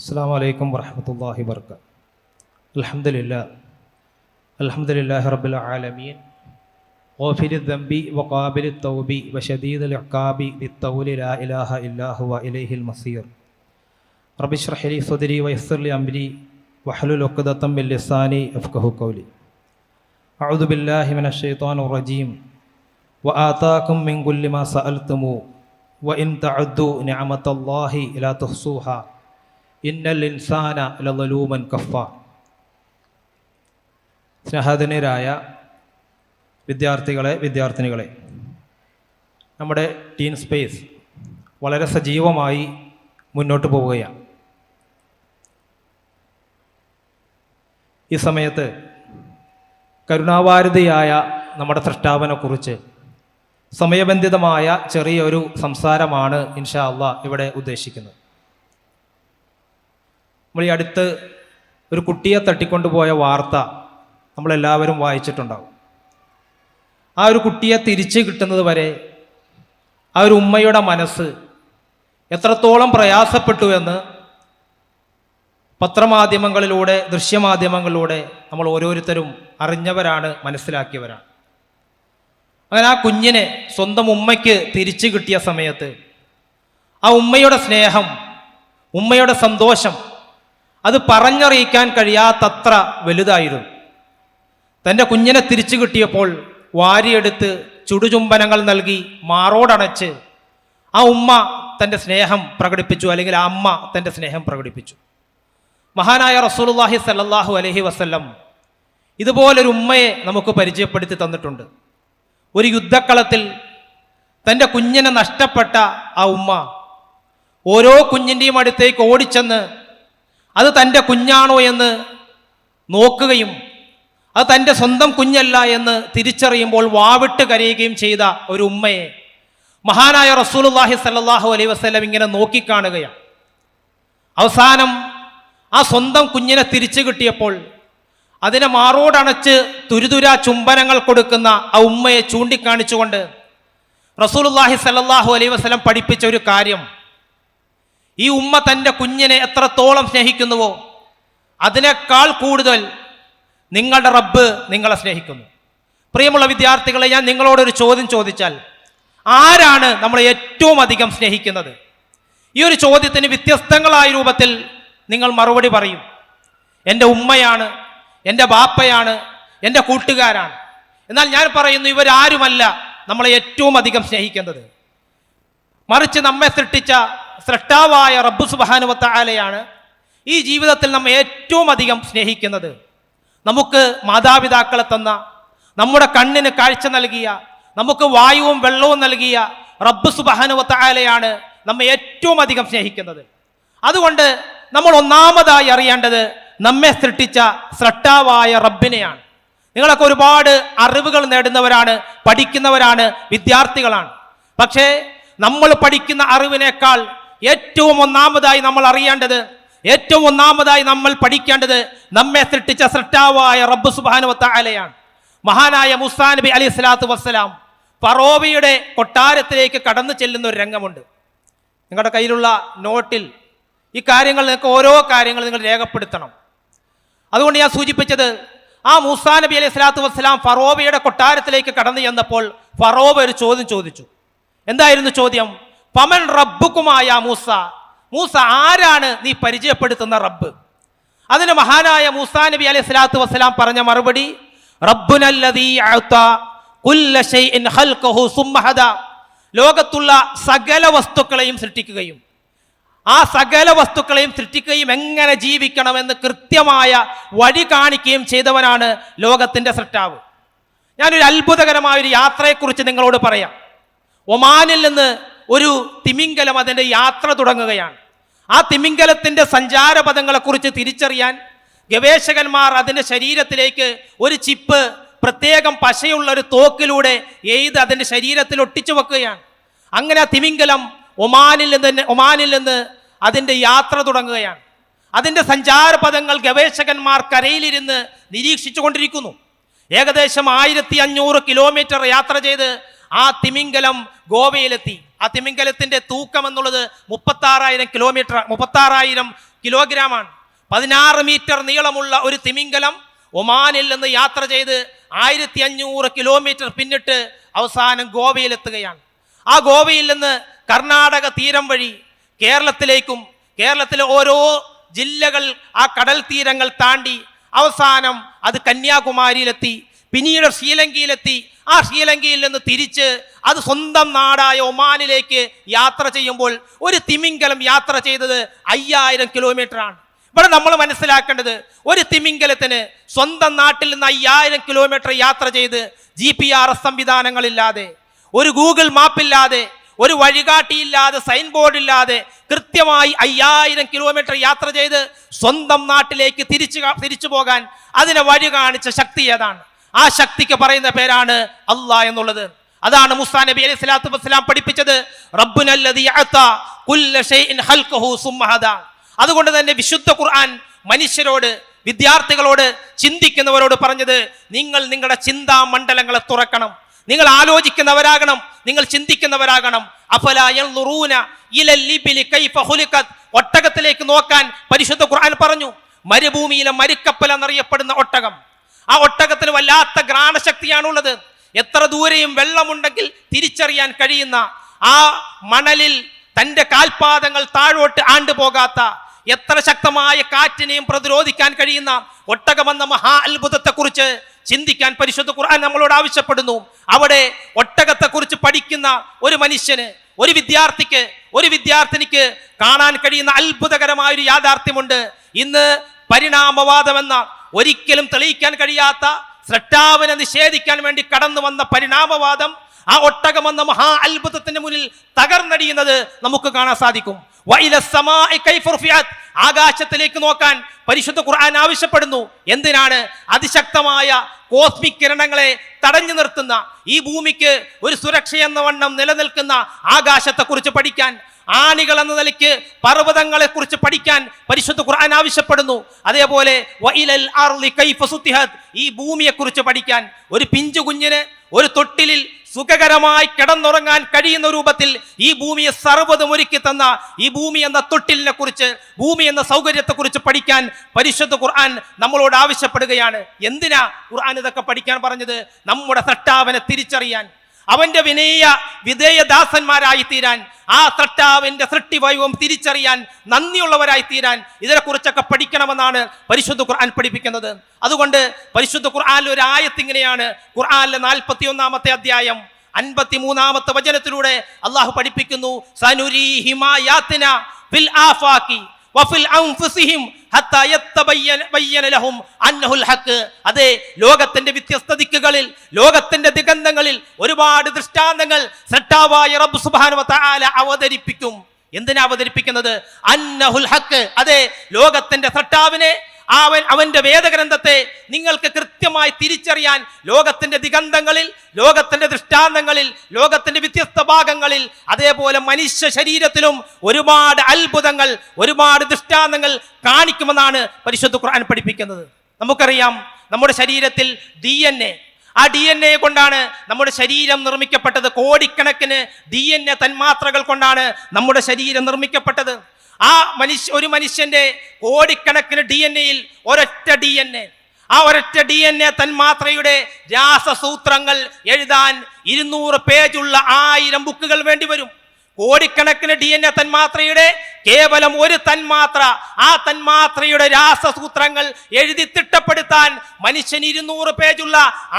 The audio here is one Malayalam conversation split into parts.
السلام عليكم ورحمة الله وبركاته الحمد لله الحمد لله رب العالمين غافر الذنب وقابل التوب وشديد العقاب بالطول لا إله إلا هو إليه المصير رب اشرح لي صدري ويسر لي أمري واحلل عقدة من لساني يفقه قولي أعوذ بالله من الشيطان الرجيم وآتاكم من كل ما سألتموه وإن تعدوا نعمة الله لا تحصوها ഇന്നൽ ഇൻസാന ലലൂമൻ കഫ സ്നേഹധനരായ വിദ്യാർത്ഥികളെ വിദ്യാർത്ഥിനികളെ നമ്മുടെ ടീൻ സ്പേസ് വളരെ സജീവമായി മുന്നോട്ട് പോവുകയാണ്. ഈ സമയത്ത് കരുണാവാരതിയായ നമ്മുടെ സൃഷ്ടാവിനെക്കുറിച്ച് സമയബന്ധിതമായ ചെറിയൊരു സംസാരമാണ് ഇൻഷാ അള്ളാ ഇവിടെ ഉദ്ദേശിക്കുന്നത്. നമ്മൾ ഈ അടുത്ത് ഒരു കുട്ടിയെ തട്ടിക്കൊണ്ടുപോയ വാർത്ത നമ്മളെല്ലാവരും വായിച്ചിട്ടുണ്ടാവും. ആ ഒരു കുട്ടിയെ തിരിച്ച് കിട്ടുന്നത് വരെ ആ ഒരു ഉമ്മയുടെ മനസ്സ് എത്രത്തോളം പ്രയാസപ്പെട്ടു എന്ന് പത്രമാധ്യമങ്ങളിലൂടെ ദൃശ്യമാധ്യമങ്ങളിലൂടെ നമ്മൾ ഓരോരുത്തരും അറിഞ്ഞവരാണ് മനസ്സിലാക്കിയവരാണ്. അങ്ങനെ ആ കുഞ്ഞിനെ സ്വന്തം ഉമ്മയ്ക്ക് തിരിച്ചു കിട്ടിയ സമയത്ത് ആ ഉമ്മയുടെ സ്നേഹം ഉമ്മയുടെ സന്തോഷം അത് പറഞ്ഞറിയിക്കാൻ കഴിയാത്തത്ര വലുതായിരുന്നു. തന്റെ കുഞ്ഞിനെ തിരിച്ചു കിട്ടിയപ്പോൾ വാരിയെടുത്ത് ചുടുചുംബനങ്ങൾ നൽകി മാറോടണച്ച് ആ ഉമ്മ തന്റെ സ്നേഹം പ്രകടിപ്പിച്ചു അല്ലെങ്കിൽ ആ അമ്മ തന്റെ സ്നേഹം പ്രകടിപ്പിച്ചു. മഹാനായ റസൂലുള്ളാഹി സല്ലല്ലാഹു അലൈഹി വസല്ലം ഇതുപോലൊരു ഉമ്മയെ നമുക്ക് പരിചയപ്പെടുത്തി തന്നിട്ടുണ്ട്. ഒരു യുദ്ധക്കളത്തിൽ തന്റെ കുഞ്ഞിനെ നഷ്ടപ്പെട്ട ആ ഉമ്മ ഓരോ കുഞ്ഞിന്റെയും അടുത്തേക്ക് ഓടിച്ചെന്ന് അത് തന്റെ കുഞ്ഞാണോ എന്ന് നോക്കുകയും അത് തന്റെ സ്വന്തം കുഞ്ഞല്ല എന്ന് തിരിച്ചറിയുമ്പോൾ വാവിട്ട് കരയുകയും ചെയ്ത ഒരു ഉമ്മയെ മഹാനായ റസൂലുള്ളാഹി സല്ലാഹു അലൈഹി വസ്ലം ഇങ്ങനെ നോക്കിക്കാണുകയാണ്. അവസാനം ആ സ്വന്തം കുഞ്ഞിനെ തിരിച്ചു കിട്ടിയപ്പോൾ അതിനെ മാറോടണച്ച് തുരുതുര ചുംബനങ്ങൾ കൊടുക്കുന്ന ആ ഉമ്മയെ ചൂണ്ടിക്കാണിച്ചുകൊണ്ട് റസൂലുള്ളാഹി സല്ലാഹു അലൈഹി വസ്ലം പഠിപ്പിച്ച ഒരു കാര്യം. ഈ ഉമ്മ തന്റെ കുഞ്ഞിനെ എത്രത്തോളം സ്നേഹിക്കുന്നുവോ അതിനേക്കാൾ കൂടുതൽ നിങ്ങളുടെ റബ്ബ് നിങ്ങളെ സ്നേഹിക്കുന്നു. പ്രിയമുള്ള വിദ്യാർത്ഥികളെ ഞാൻ നിങ്ങളോടൊരു ചോദ്യം ചോദിച്ചാൽ ആരാണ് നമ്മളെ ഏറ്റവും അധികം സ്നേഹിക്കുന്നത്? ഈ ഒരു ചോദ്യത്തിന് വ്യത്യസ്തങ്ങളായ രൂപത്തിൽ നിങ്ങൾ മറുപടി പറയും. എന്റെ ഉമ്മയാണ് എന്റെ ബാപ്പയാണ് എന്റെ കൂട്ടുകാരാണ്. എന്നാൽ ഞാൻ പറയുന്നു ഇവരാരുമല്ല നമ്മളെ ഏറ്റവും അധികം സ്നേഹിക്കുന്നത് മറിച്ച് നമ്മെ സൃഷ്ടിച്ച സൃഷ്ടാവായ റബ്ബു സുബാനുവത്ത ആലയാണ് ഈ ജീവിതത്തിൽ നമ്മൾ ഏറ്റവും അധികം സ്നേഹിക്കുന്നത്. നമുക്ക് മാതാപിതാക്കളെ തന്ന നമ്മുടെ കണ്ണിന് കാഴ്ച നൽകിയ നമുക്ക് വായുവും വെള്ളവും നൽകിയ റബ്ബ് സുബാനുവത്ത ആലയാണ് നമ്മൾ ഏറ്റവും അധികം സ്നേഹിക്കുന്നത്. അതുകൊണ്ട് നമ്മൾ ഒന്നാമതായി അറിയേണ്ടത് നമ്മെ സൃഷ്ടിച്ച സ്രഷ്ടാവായ റബ്ബിനെയാണ്. നിങ്ങളൊക്കെ ഒരുപാട് അറിവുകൾ നേടുന്നവരാണ് പഠിക്കുന്നവരാണ് വിദ്യാർത്ഥികളാണ്. പക്ഷേ നമ്മൾ പഠിക്കുന്ന അറിവിനേക്കാൾ ഏറ്റവും ഒന്നാമതായി നമ്മൾ അറിയേണ്ടത് ഏറ്റവും ഒന്നാമതായി നമ്മൾ പഠിക്കേണ്ടത് നമ്മെ സൃഷ്ടിച്ച സൃഷ്ടാവായ റബ്ബ് സുബാനുവത്ത അലയാണ് മഹാനായ മുസാ നബി അലി സ്വലാത്തു വസ്സലാം ഫറോബിയുടെ കൊട്ടാരത്തിലേക്ക് കടന്നു ചെല്ലുന്ന ഒരു രംഗമുണ്ട്. നിങ്ങളുടെ കയ്യിലുള്ള നോട്ടിൽ ഈ കാര്യങ്ങൾ നിങ്ങൾക്ക് ഓരോ കാര്യങ്ങൾ നിങ്ങൾ രേഖപ്പെടുത്തണം. അതുകൊണ്ട് ഞാൻ സൂചിപ്പിച്ചത് ആ മൂസാ നബി അലൈഹി സ്വലാത്തു വസ്സലാം ഫറോവയുടെ കൊട്ടാരത്തിലേക്ക് കടന്നു ചെന്നപ്പോൾ ഫറോവ ഒരു ചോദ്യം ചോദിച്ചു. എന്തായിരുന്നു ചോദ്യം? പമൻ റബ്ബുക്കുമായ മൂസ. മൂസ ആരാണ് നീ പരിചയപ്പെടുത്തുന്ന റബ്ബ്? അതിന് മഹാനായ മൂസാ നബി അലൈഹി സ്വലാത്തു വസ്സലാം പറഞ്ഞ മറുപടി ലോകത്തുള്ള സകല വസ്തുക്കളെയും സൃഷ്ടിക്കുകയും ആ സകല വസ്തുക്കളെയും സൃഷ്ടിക്കുകയും എങ്ങനെ ജീവിക്കണമെന്ന് കൃത്യമായ വഴി കാണിക്കുകയും ചെയ്തവനാണ് ലോകത്തിന്റെ സൃഷ്ടാവ്. ഞാനൊരു അത്ഭുതകരമായ ഒരു യാത്രയെക്കുറിച്ച് നിങ്ങളോട് പറയാം. ഒമാനിൽ നിന്ന് ഒരു തിമിംഗലം അതിന്റെ യാത്ര തുടങ്ങുകയാണ്. ആ തിമിംഗലത്തിന്റെ സഞ്ചാരപഥങ്ങളെക്കുറിച്ച് തിരിച്ചറിയാൻ ഗവേഷകന്മാർ അതിന്റെ ശരീരത്തിലേക്ക് ഒരു ചിപ്പ് പ്രത്യേകം പശയുള്ള ഒരു തോക്കിലൂടെ എയ്ത് അതിന്റെ ശരീരത്തിൽ ഒട്ടിച്ചു വെക്കുകയാണ്. അങ്ങനെ ആ തിമിംഗലം ഒമാനിൽ നിന്ന് ഒമാനിൽ നിന്ന് അതിന്റെ യാത്ര തുടങ്ങുകയാണ്. അതിന്റെ സഞ്ചാരപഥങ്ങൾ ഗവേഷകന്മാർ കരയിലിരുന്ന് നിരീക്ഷിച്ചു കൊണ്ടിരിക്കുന്നു ഏകദേശം ആയിരത്തി അഞ്ഞൂറ് കിലോമീറ്റർ യാത്ര ചെയ്ത് ആ തിമിംഗലം ഗോവയിലെത്തി. ആ തിമിംഗലത്തിന്റെ തൂക്കം എന്നുള്ളത് മുപ്പത്താറായിരം കിലോമീറ്റർ മുപ്പത്താറായിരം കിലോഗ്രാമാണ് പതിനാറ് മീറ്റർ നീളമുള്ള ഒരു തിമിംഗലം ഒമാനിൽ നിന്ന് യാത്ര ചെയ്ത് ആയിരത്തി അഞ്ഞൂറ് കിലോമീറ്റർ പിന്നിട്ട് അവസാനം ഗോവയിലെത്തുകയാണ്. ആ ഗോവയിൽ നിന്ന് കർണാടക തീരം വഴി കേരളത്തിലേക്കും കേരളത്തിലെ ഓരോ ജില്ലകൾ ആ കടൽ തീരങ്ങൾ താണ്ടി അവസാനം അത് കന്യാകുമാരിയിലെത്തി. പിന്നീട് ശ്രീലങ്കയിലെത്തി. ആ ശ്രീലങ്കയിൽ നിന്ന് തിരിച്ച് അത് സ്വന്തം നാടായ ഒമാനിലേക്ക് യാത്ര ചെയ്യുമ്പോൾ ഒരു തിമിംഗലം യാത്ര ചെയ്തത് അയ്യായിരം കിലോമീറ്റർ ആണ് ഇവിടെ നമ്മൾ മനസ്സിലാക്കേണ്ടത് ഒരു തിമിംഗലത്തിന് സ്വന്തം നാട്ടിൽ നിന്ന് അയ്യായിരം കിലോമീറ്റർ യാത്ര ചെയ്ത് ജി പി ആർ എസ് സംവിധാനങ്ങളില്ലാതെ ഒരു ഗൂഗിൾ മാപ്പില്ലാതെ ഒരു വഴികാട്ടിയില്ലാതെ സൈൻ ബോർഡ് ഇല്ലാതെ കൃത്യമായി അയ്യായിരം കിലോമീറ്റർ യാത്ര ചെയ്ത് സ്വന്തം നാട്ടിലേക്ക് തിരിച്ചു തിരിച്ചു പോകാൻ അതിനെ വഴി കാണിച്ച ശക്തി ഏതാണ്? ആ ശക്തിക്ക് പറയുന്ന പേരാണ് അള്ളാ എന്നുള്ളത്. അതാണ് മുസാ നബി അലൈഹി സ്വലാത്തു വസ്സലാം പഠിപ്പിച്ചത്. അതുകൊണ്ട് തന്നെ വിശുദ്ധ ഖുർആൻ മനുഷ്യരോട് വിദ്യാർത്ഥികളോട് ചിന്തിക്കുന്നവരോട് പറഞ്ഞത് നിങ്ങൾ നിങ്ങളുടെ ചിന്താ മണ്ഡലങ്ങളെ തുറക്കണം. നിങ്ങൾ ആലോചിക്കുന്നവരാകണം നിങ്ങൾ ചിന്തിക്കുന്നവരാകണം. ഒട്ടകത്തിലേക്ക് നോക്കാൻ പരിശുദ്ധ ഖുർആൻ പറഞ്ഞു. മരുഭൂമിയിലെ മരിക്കപ്പൽ എന്നറിയപ്പെടുന്ന ഒട്ടകം. ആ ഒട്ടകത്തിന് വല്ലാത്ത ഗ്രാണശക്തിയാണുള്ളത് എത്ര ദൂരെയും വെള്ളമുണ്ടെങ്കിൽ തിരിച്ചറിയാൻ കഴിയുന്ന ആ മണലിൽ തന്റെ കാൽപാദങ്ങൾ താഴോട്ട് ആണ്ടുപോകാത്ത എത്ര ശക്തമായ കാറ്റിനെയും പ്രതിരോധിക്കാൻ കഴിയുന്ന ഒട്ടകമെന്ന മഹാ അത്ഭുതത്തെക്കുറിച്ച് ചിന്തിക്കാൻ പരിശുദ്ധ ഖുർആൻ നമ്മളോട് ആവശ്യപ്പെടുന്നു. അവിടെ ഒട്ടകത്തെക്കുറിച്ച് പഠിക്കുന്ന ഒരു മനുഷ്യന് ഒരു വിദ്യാർത്ഥിക്ക് ഒരു വിദ്യാർത്ഥിനിക്ക് കാണാൻ കഴിയുന്ന അത്ഭുതകരമായ ഒരു യാഥാർത്ഥ്യമുണ്ട്. ഇന്ന് പരിണാമവാദമെന്ന ഒരിക്കലും തെളിയിക്കാൻ കഴിയാത്ത സ്രട്ടാവിനെ നിഷേധിക്കാൻ വേണ്ടി കടന്നു വന്ന പരിണാമവാദം ആ ഒട്ടകമെന്ന മഹാ അത്ഭുതത്തിന്റെ മുന്നിൽ തകർന്നടിയുന്നത് നമുക്ക് കാണാൻ സാധിക്കും. ആകാശത്തിലേക്ക് നോക്കാൻ പരിശുദ്ധ ഖുർആൻ ആവശ്യപ്പെടുന്നു. എന്തിനാണ്? അതിശക്തമായ കോസ്മിക് കിരണങ്ങളെ തടഞ്ഞു നിർത്തുന്ന ഈ ഭൂമിക്ക് ഒരു സുരക്ഷ എന്ന വണ്ണം നിലനിൽക്കുന്ന ആകാശത്തെക്കുറിച്ച് പഠിക്കാൻ ആണികൾ എന്ന നിലയ്ക്ക് പർവതങ്ങളെ കുറിച്ച് പഠിക്കാൻ പരിശുദ്ധ ഖുർആൻ ആവശ്യപ്പെടുന്നു. അതേപോലെ ഈ ഭൂമിയെക്കുറിച്ച് പഠിക്കാൻ ഒരു പിഞ്ചു കുഞ്ഞിന് ഒരു തൊട്ടിലിൽ സുഖകരമായി കിടന്നുറങ്ങാൻ കഴിയുന്ന രൂപത്തിൽ ഈ ഭൂമിയെ സർവതും ഒരുക്കി തന്ന ഈ ഭൂമി എന്ന തൊട്ടിലിനെ കുറിച്ച് ഭൂമി എന്ന സൗകര്യത്തെ കുറിച്ച് പഠിക്കാൻ പരിശുദ്ധ ഖുർആൻ നമ്മളോട് ആവശ്യപ്പെടുകയാണ്. എന്തിനാ ഖുർആൻ ഇതൊക്കെ പഠിക്കാൻ പറഞ്ഞത്? നമ്മുടെ തട്ടാവനെ തിരിച്ചറിയാൻ. അവന്റെ വിനയ വിധേയദാസന്മാരായി തീരാൻ ആ സട്ടാവിന്റെ സൃഷ്ടിവൈവം തിരിച്ചറിയാൻ നന്ദിയുള്ളവരായി തീരാൻ ഇതിനെക്കുറിച്ചൊക്കെ പഠിക്കണമെന്നാണ് പരിശുദ്ധ ഖുർആൻ പഠിപ്പിക്കുന്നത്. അതുകൊണ്ട് പരിശുദ്ധ ഖുർആൻ ഒരു ആയത്ത് ഇങ്ങനെയാണ് ഖുർആനിലെ നാൽപ്പത്തി ഒന്നാമത്തെ അധ്യായം അൻപത്തി മൂന്നാമത്തെ വചനത്തിലൂടെ അള്ളാഹു പഠിപ്പിക്കുന്നു സനുരീഹിമായാത്തിന ഫിൽ ആഫാക്കി വഫിൽ അൻഫുസിഹിം ഹത്താ യത്തബയ്യന ലഹും അന്നഹുൽ ഹഖ്. അതെ ലോകത്തിന്റെ വ്യത്യസ്ത ദിക്കുകളിൽ ലോകത്തിന്റെ ദിഗന്ധങ്ങളിൽ ഒരുപാട് ദൃഷ്ടാന്തങ്ങൾ സട്ടാവായ റബ്ബ് സുബ്ഹാനഹു വ അവതരിപ്പിക്കും. എന്തിനാ അവതരിപ്പിക്കുന്നത്? അന്നഹുൽ ഹക്ക് അതെ ലോകത്തിന്റെ സട്ടാവിനെ അവൻ അവന്റെ വേദഗ്രന്ഥത്തെ നിങ്ങൾക്ക് കൃത്യമായി തിരിച്ചറിയാൻ ലോകത്തിന്റെ ദിഗന്ധങ്ങളിൽ ലോകത്തിന്റെ ദൃഷ്ടാന്തങ്ങളിൽ ലോകത്തിന്റെ വ്യത്യസ്ത ഭാഗങ്ങളിൽ അതേപോലെ മനുഷ്യ ശരീരത്തിലും ഒരുപാട് അത്ഭുതങ്ങൾ ഒരുപാട് ദൃഷ്ടാന്തങ്ങൾ കാണിക്കുമെന്നാണ് പരിശുദ്ധ ഖുർആൻ പഠിപ്പിക്കുന്നത്. നമുക്കറിയാം നമ്മുടെ ശരീരത്തിൽ ഡി എൻ എ ആ ഡി എൻ എ കൊണ്ടാണ് നമ്മുടെ ശരീരം നിർമ്മിക്കപ്പെട്ടത്. കോടിക്കണക്കിന് ഡി എൻ എ തന്മാത്രകൾ കൊണ്ടാണ് നമ്മുടെ ശരീരം നിർമ്മിക്കപ്പെട്ടത്. ആ മനുഷ്യ ഒരു മനുഷ്യന്റെ കോടിക്കണക്കിന് ഡി എൻ എയിൽ ഒരൊറ്റ ഡി എൻ എ ആ ഒരൊറ്റ ഡി എൻ എ തന്മാത്രയുടെ രാസസൂത്രങ്ങൾ എഴുതാൻ ഇരുന്നൂറ് പേജുള്ള ആയിരം ബുക്കുകൾ വേണ്ടി വരും. കോടിക്കണക്കിന് ഡി എൻ എ തന്മാത്രയുടെ കേവലം ഒരു തന്മാത്ര. ആ തന്മാത്രയുടെ രാസസൂത്രങ്ങൾ എഴുതി തിട്ടപ്പെടുത്താൻ മനുഷ്യൻ ഇരുന്നൂറ് പേജുള്ള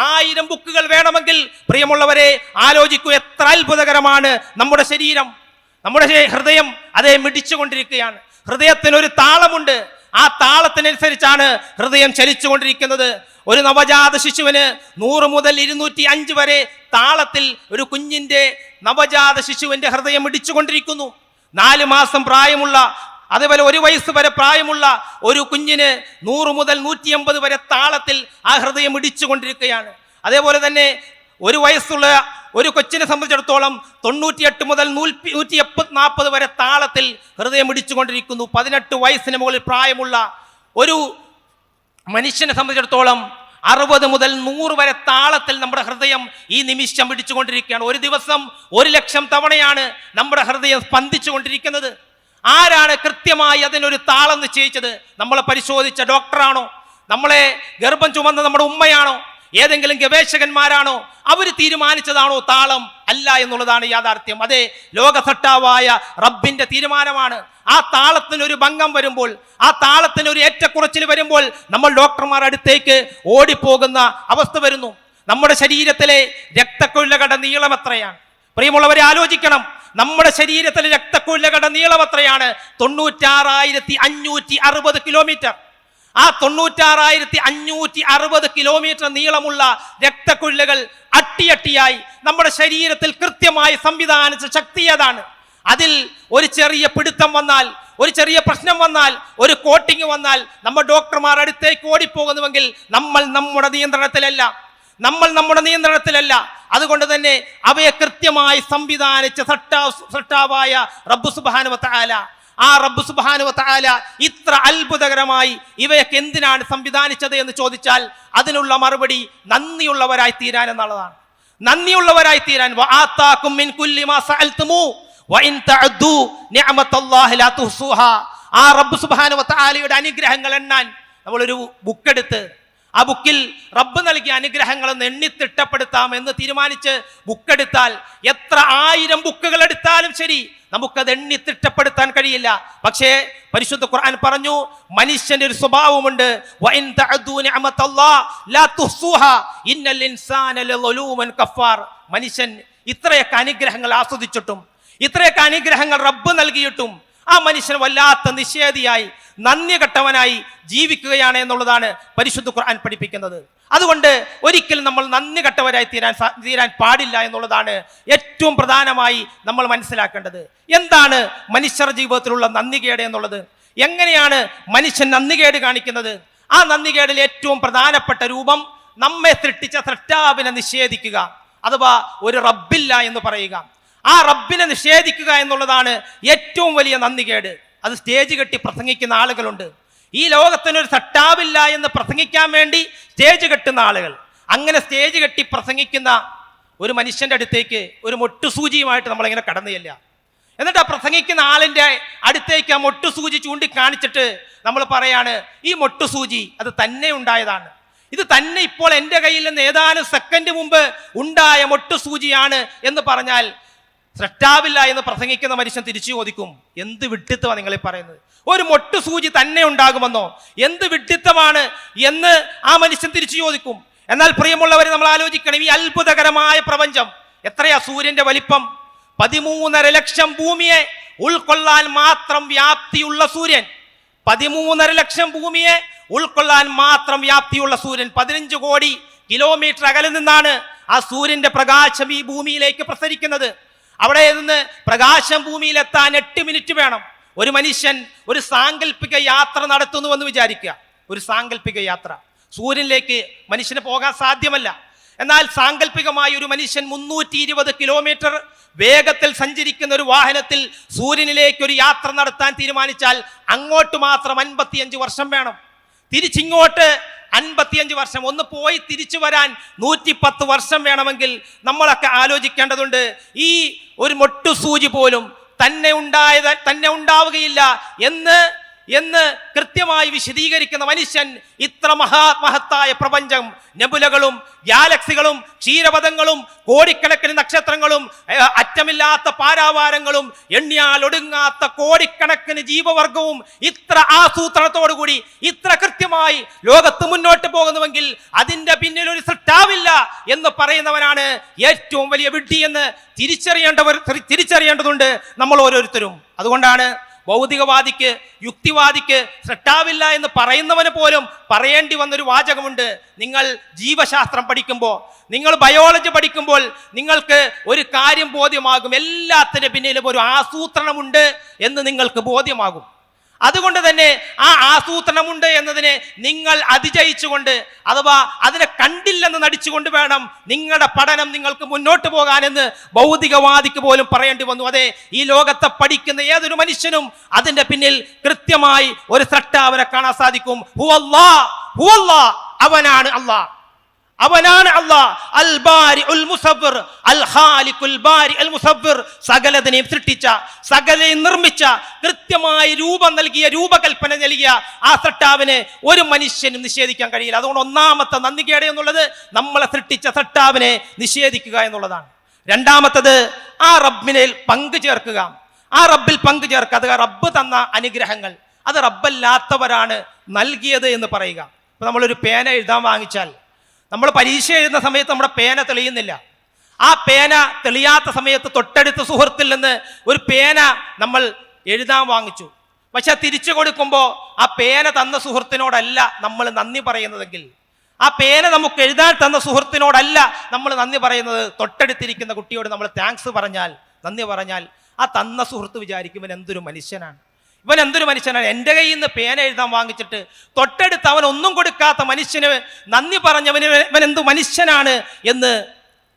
ആയിരം ബുക്കുകൾ വേണമെങ്കിൽ പ്രിയമുള്ളവരെ ആലോചിക്കൂ എത്ര അത്ഭുതകരമാണ് നമ്മുടെ ശരീരം. നമ്മുടെ ഹൃദയം അതേ മിടിച്ചുകൊണ്ടിരിക്കുകയാണ്. ഹൃദയത്തിന് ഒരു താളമുണ്ട്. ആ താളത്തിനനുസരിച്ചാണ് ഹൃദയം ചലിച്ചുകൊണ്ടിരിക്കുന്നത്. ഒരു നവജാത ശിശുവിന് നൂറ് മുതൽ ഇരുന്നൂറ്റി അഞ്ച് വരെ താളത്തിൽ ഒരു കുഞ്ഞിന്റെ നവജാത ശിശുവിന്റെ ഹൃദയം ഇടിച്ചുകൊണ്ടിരിക്കുന്നു നാല് മാസം പ്രായമുള്ള അതേപോലെ ഒരു വയസ്സ് വരെ പ്രായമുള്ള ഒരു കുഞ്ഞിന് നൂറ് മുതൽ നൂറ്റി അമ്പത് വരെ താളത്തിൽ ആ ഹൃദയം ഇടിച്ചുകൊണ്ടിരിക്കുകയാണ് അതേപോലെ തന്നെ ഒരു വയസ്സുള്ള ഒരു കൊച്ചിനെ സംബന്ധിച്ചിടത്തോളം തൊണ്ണൂറ്റിയെട്ട് മുതൽ നൂറ്റി നൂറ്റി എപ്പത് നാൽപ്പത് വരെ താളത്തിൽ ഹൃദയം ഇടിച്ചുകൊണ്ടിരിക്കുന്നു. പതിനെട്ട് വയസ്സിന് മുകളിൽ പ്രായമുള്ള ഒരു മനുഷ്യനെ സംബന്ധിച്ചിടത്തോളം അറുപത് മുതൽ നൂറ് വരെ താളത്തിൽ നമ്മുടെ ഹൃദയം ഈ നിമിഷം പിടിച്ചുകൊണ്ടിരിക്കുകയാണ് ഒരു ദിവസം ഒരു ലക്ഷം തവണയാണ് നമ്മുടെ ഹൃദയം സ്പന്ദിച്ചുകൊണ്ടിരിക്കുന്നത്. ആരാണ് കൃത്യമായി അതിനൊരു താളം നിശ്ചയിച്ചത്? നമ്മളെ പരിശോധിച്ച ഡോക്ടറാണോ? നമ്മളെ ഗർഭം ചുമന്ന നമ്മുടെ ഉമ്മയാണോ? ഏതെങ്കിലും ഗവേഷകന്മാരാണോ? അവർ തീരുമാനിച്ചതാണോ താളം? അല്ല എന്നുള്ളതാണ് യാഥാർത്ഥ്യം. അതെ ലോകസട്ടാവായ റബ്ബിന്റെ തീരുമാനമാണ്. ആ താളത്തിന് ഒരു ഭംഗം വരുമ്പോൾ ആ താളത്തിന് ഒരു ഏറ്റക്കുറച്ചിൽ വരുമ്പോൾ നമ്മൾ ഡോക്ടർമാർ അടുത്തേക്ക് ഓടിപ്പോകുന്ന അവസ്ഥ വരുന്നു. നമ്മുടെ ശരീരത്തിലെ രക്തക്കൊഴിലകളുടെ നീളം എത്രയാണ്? പ്രിയമുള്ളവരെ ആലോചിക്കണം. നമ്മുടെ ശരീരത്തിലെ രക്തക്കൊഴിലകളുടെ നീളം എത്രയാണ്? തൊണ്ണൂറ്റാറായിരത്തി അഞ്ഞൂറ്റി അറുപത് കിലോമീറ്റർ. ആ തൊണ്ണൂറ്റാറായിരത്തി അഞ്ഞൂറ്റി അറുപത് കിലോമീറ്റർ നീളമുള്ള രക്തക്കുഴലുകൾ അട്ടിയട്ടിയായി നമ്മുടെ ശരീരത്തിൽ കൃത്യമായി സംവിധാനിച്ച ശക്തി ഏതാണ്? അതിൽ ഒരു ചെറിയ പിടുത്തം വന്നാൽ ഒരു ചെറിയ പ്രശ്നം വന്നാൽ ഒരു കോട്ടിങ് വന്നാൽ നമ്മൾ ഡോക്ടർമാർ അടുത്തേക്ക് ഓടിപ്പോകുന്നുവെങ്കിൽ നമ്മൾ നമ്മുടെ നിയന്ത്രണത്തിലല്ല. നമ്മൾ നമ്മുടെ നിയന്ത്രണത്തിലല്ല. അതുകൊണ്ട് തന്നെ അവയെ കൃത്യമായി സംവിധാനിച്ച സട്ടാ സട്ടാവായ റബ്ബു സുബാനുവ താല ആ റബ്ബ് സുബാനുവ താല ഇത്ര അത്ഭുതകരമായി ഇവയൊക്കെ എന്തിനാണ് സംവിധാനിച്ചത് എന്ന് ചോദിച്ചാൽ അതിനുള്ള മറുപടി നന്ദിയുള്ളവരായി തീരാൻ എന്നുള്ളതാണ്. നന്ദിയുള്ളവരായി തീരാൻ. ആ റബ്ബ് സുബ്ഹാനഹു താലയുടെ അനുഗ്രഹങ്ങൾ എണ്ണാൻ നമ്മളൊരു ബുക്ക് എടുത്ത് ആ ബുക്കിൽ റബ്ബ് നൽകിയ അനുഗ്രഹങ്ങളൊന്ന് എണ്ണിത്തിട്ടപ്പെടുത്താം എന്ന് തീരുമാനിച്ച് ബുക്കെടുത്താൽ എത്ര ആയിരം ബുക്കുകൾ എടുത്താലും ശരി നമുക്കത് എണ്ണി തിട്ടപ്പെടുത്താൻ കഴിയില്ല. പക്ഷേ പരിശുദ്ധ ഖുർആൻ പറഞ്ഞു മനുഷ്യന്റെ ഒരു സ്വഭാവമുണ്ട്. മനുഷ്യൻ ഇത്രയൊക്കെ അനുഗ്രഹങ്ങൾ ആസ്വദിച്ചിട്ടും ഇത്രയൊക്കെ അനുഗ്രഹങ്ങൾ റബ്ബ് നൽകിയിട്ടും ആ മനുഷ്യൻ വല്ലാത്ത നിഷേധിയായി നന്ദി കെട്ടവനായി ജീവിക്കുകയാണ് എന്നുള്ളതാണ് പരിശുദ്ധ ഖുർആൻ പഠിപ്പിക്കുന്നത്. അതുകൊണ്ട് ഒരിക്കലും നമ്മൾ നന്ദി കെട്ടവരായി തീരാൻ തീരാൻ പാടില്ല എന്നുള്ളതാണ് ഏറ്റവും പ്രധാനമായി നമ്മൾ മനസ്സിലാക്കേണ്ടത്. എന്താണ് മനുഷ്യർ ജീവിതത്തിലുള്ള നന്ദികേട് എന്നുള്ളത്? എങ്ങനെയാണ് മനുഷ്യൻ നന്ദികേട് കാണിക്കുന്നത്? ആ നന്ദികേടിൽ ഏറ്റവും പ്രധാനപ്പെട്ട രൂപം നമ്മെ സൃഷ്ടിച്ച സൃഷ്ടാവിനെ നിഷേധിക്കുക. അഥവാ ഒരു റബ്ബില്ല എന്ന് പറയുക. ആ റബ്ബിനെ നിഷേധിക്കുക എന്നുള്ളതാണ് ഏറ്റവും വലിയ നന്ദികേട്. അത് സ്റ്റേജ് കെട്ടി പ്രസംഗിക്കുന്ന ആളുകളുണ്ട്. ഈ ലോകത്തിനൊരു സട്ടാവില്ല എന്ന് പ്രസംഗിക്കാൻ വേണ്ടി സ്റ്റേജ് കെട്ടുന്ന ആളുകൾ. അങ്ങനെ സ്റ്റേജ് കെട്ടി പ്രസംഗിക്കുന്ന ഒരു മനുഷ്യന്റെ അടുത്തേക്ക് ഒരു മൊട്ടുസൂചിയുമായിട്ട് നമ്മളിങ്ങനെ കടന്നു ചെല്ലുക. എന്നിട്ട് ആ പ്രസംഗിക്കുന്ന ആളിന്റെ അടുത്തേക്ക് ആ മൊട്ടുസൂചി ചൂണ്ടിക്കാണിച്ചിട്ട് നമ്മൾ പറയാണ് ഈ മൊട്ടുസൂചി അത് തന്നെ ഉണ്ടായതാണ്. ഇത് തന്നെ ഇപ്പോൾ എന്റെ കയ്യിൽ നിന്ന് ഏതാനും സെക്കൻഡ് മുമ്പ് ഉണ്ടായ മൊട്ടുസൂചിയാണ് എന്ന് പറഞ്ഞാൽ സൃഷ്ടാവില്ല എന്ന് പ്രസംഗിക്കുന്ന മനുഷ്യൻ തിരിച്ചു ചോദിക്കും എന്ത് വിട്ടിത്തമാണ് നിങ്ങളെ പറയുന്നത്? ഒരു മൊട്ടു സൂചി തന്നെ ഉണ്ടാകുമെന്നോ? എന്ത് വിട്ടിത്തമാണ് എന്ന് ആ മനുഷ്യൻ തിരിച്ചു ചോദിക്കും. എന്നാൽ പ്രിയമുള്ളവരെ നമ്മൾ ആലോചിക്കണം ഈ അത്ഭുതകരമായ പ്രപഞ്ചം എത്രയാ സൂര്യന്റെ വലിപ്പം? പതിമൂന്നര ലക്ഷം ഭൂമിയെ ഉൾക്കൊള്ളാൻ മാത്രം വ്യാപ്തിയുള്ള സൂര്യൻ. പതിമൂന്നര ലക്ഷം ഭൂമിയെ ഉൾക്കൊള്ളാൻ മാത്രം വ്യാപ്തിയുള്ള സൂര്യൻ പതിനഞ്ച് കോടി കിലോമീറ്റർ അകലെ നിന്നാണ് ആ സൂര്യന്റെ പ്രകാശം ഈ ഭൂമിയിലേക്ക് പ്രസരിക്കുന്നത്. അവിടെ നിന്ന് പ്രകാശം ഭൂമിയിലെത്താൻ എട്ട് മിനിറ്റ് വേണം. ഒരു മനുഷ്യൻ ഒരു സാങ്കല്പിക യാത്ര നടത്തുന്നു എന്ന് വിചാരിക്കുക. ഒരു സാങ്കല്പിക യാത്ര. സൂര്യനിലേക്ക് മനുഷ്യന് പോകാൻ സാധ്യമല്ല. എന്നാൽ സാങ്കല്പികമായി ഒരു മനുഷ്യൻ മുന്നൂറ്റി ഇരുപത് കിലോമീറ്റർ വേഗത്തിൽ സഞ്ചരിക്കുന്ന ഒരു വാഹനത്തിൽ സൂര്യനിലേക്ക് ഒരു യാത്ര നടത്താൻ തീരുമാനിച്ചാൽ അങ്ങോട്ട് മാത്രം അൻപത്തിയഞ്ച് വർഷം വേണം. തിരിച്ചിങ്ങോട്ട് അൻപത്തിയഞ്ച് വർഷം. ഒന്ന് പോയി തിരിച്ചു വരാൻ നൂറ്റി പത്ത് വർഷം വേണമെങ്കിൽ നമ്മളൊക്കെ ആലോചിക്കേണ്ടതുണ്ട്. ഈ ഒരു മൊട്ടു സൂചി പോലും തന്നെ ഉണ്ടായത് തന്നെ ഉണ്ടാവുകയില്ല എന്ന് എന്ന് കൃത്യമായി വിശദീകരിക്കുന്ന മനുഷ്യൻ ഇത്ര മഹാ മഹത്തായ പ്രപഞ്ചം. നെബുലകളും ഗാലക്സികളും ക്ഷീരപഥങ്ങളും കോടിക്കണക്കിന് നക്ഷത്രങ്ങളും അറ്റമില്ലാത്ത പാരാവാരങ്ങളും എണ്ണിയാൽ ഒടുങ്ങാത്ത കോടിക്കണക്കിന് ജീവവർഗവും ഇത്ര ആസൂത്രണത്തോടുകൂടി ഇത്ര കൃത്യമായി ലോകത്ത് മുന്നോട്ട് പോകുന്നുവെങ്കിൽ അതിന്റെ പിന്നിൽ ഒരു സൃഷ്ടാവില്ല എന്ന് പറയുന്നവനാണ് ഏറ്റവും വലിയ വിഡ്ഢി എന്ന് തിരിച്ചറിയേണ്ടവർ തിരിച്ചറിയേണ്ടതുണ്ട് നമ്മൾ ഓരോരുത്തരും. അതുകൊണ്ടാണ് ഭൗതികവാദിക്ക് യുക്തിവാദിക്ക് ശ്രട്ടാവില്ല എന്ന് പറയുന്നവന് പോലും പറയേണ്ടി വന്നൊരു വാചകമുണ്ട്. നിങ്ങൾ ജീവശാസ്ത്രം പഠിക്കുമ്പോൾ നിങ്ങൾ ബയോളജി പഠിക്കുമ്പോൾ നിങ്ങൾക്ക് ഒരു കാര്യം ബോധ്യമാകും. എല്ലാത്തിന്റെ പിന്നിലും ഒരു ആസൂത്രണമുണ്ട് എന്ന് നിങ്ങൾക്ക് ബോധ്യമാകും. അതുകൊണ്ട് തന്നെ ആ ആസൂത്രണമുണ്ട് എന്നതിനെ നിങ്ങൾ അതിജയിച്ചുകൊണ്ട് അഥവാ അതിനെ കണ്ടില്ലെന്ന് നടിച്ചുകൊണ്ട് വേണം നിങ്ങളുടെ പഠനം നിങ്ങൾക്ക് മുന്നോട്ട് പോകാനെന്ന് ഭൗതികവാദിക്ക് പോലും പറയേണ്ടി വന്നു. അതെ ഈ ലോകത്തെ പഠിക്കുന്ന ഏതൊരു മനുഷ്യനും അതിന്റെ പിന്നിൽ കൃത്യമായി ഒരു സ്രട്ട അവനെ കാണാൻ സാധിക്കും. അവനാണ് അള്ളാഹ്. അവനാണ് സകലതിനെയും സൃഷ്ടിച്ച സകലയും നിർമ്മിച്ച കൃത്യമായ രൂപം നൽകിയ രൂപകൽപ്പന നൽകിയ ആ സട്ടാവിനെ ഒരു മനുഷ്യനും നിഷേധിക്കാൻ കഴിയില്ല. അതുകൊണ്ട് ഒന്നാമത്തെ നന്ദികേട് എന്നുള്ളത് നമ്മളെ സൃഷ്ടിച്ച സട്ടാവിനെ നിഷേധിക്കുക എന്നുള്ളതാണ്. രണ്ടാമത്തത് ആ റബ്ബിനെ പങ്കു ചേർക്കുക. ആ റബ്ബിൽ പങ്കു ചേർക്കുക. അത് റബ്ബ് തന്ന അനുഗ്രഹങ്ങൾ. അത് റബ്ബല്ലാത്തവരാണ് നൽകിയത് എന്ന് പറയുക. ഇപ്പൊ നമ്മളൊരു പേന എഴുതാൻ വാങ്ങിച്ചാൽ നമ്മൾ പരീക്ഷ എഴുതുന്ന സമയത്ത് നമ്മുടെ പേന തെളിയുന്നില്ല. ആ പേന തെളിയാത്ത സമയത്ത് തൊട്ടടുത്ത സുഹൃത്തിൽ നിന്ന് ഒരു പേന നമ്മൾ എഴുതാൻ വാങ്ങിച്ചു. പക്ഷെ തിരിച്ചു കൊടുക്കുമ്പോൾ ആ പേന തന്ന സുഹൃത്തിനോടല്ല നമ്മൾ നന്ദി പറയുന്നതെങ്കിൽ. ആ പേന നമുക്ക് എഴുതാൻ തന്ന സുഹൃത്തിനോടല്ല നമ്മൾ നന്ദി പറയുന്നത്. തൊട്ടടുത്തിരിക്കുന്ന കുട്ടിയോട് നമ്മൾ താങ്ക്സ് പറഞ്ഞാൽ നന്ദി പറഞ്ഞാൽ ആ തന്ന സുഹൃത്ത് വിചാരിക്കുമ്പോൾ എന്തൊരു മനുഷ്യനാണ്. ഇവൻ എന്തൊരു മനുഷ്യനാണ്? എന്റെ കയ്യിൽ നിന്ന് പേന എഴുതാൻ വാങ്ങിച്ചിട്ട് തൊട്ടടുത്ത് അവൻ ഒന്നും കൊടുക്കാത്ത മനുഷ്യന് നന്ദി പറഞ്ഞവന് ഇവൻ എന്ത് മനുഷ്യനാണ് എന്ന്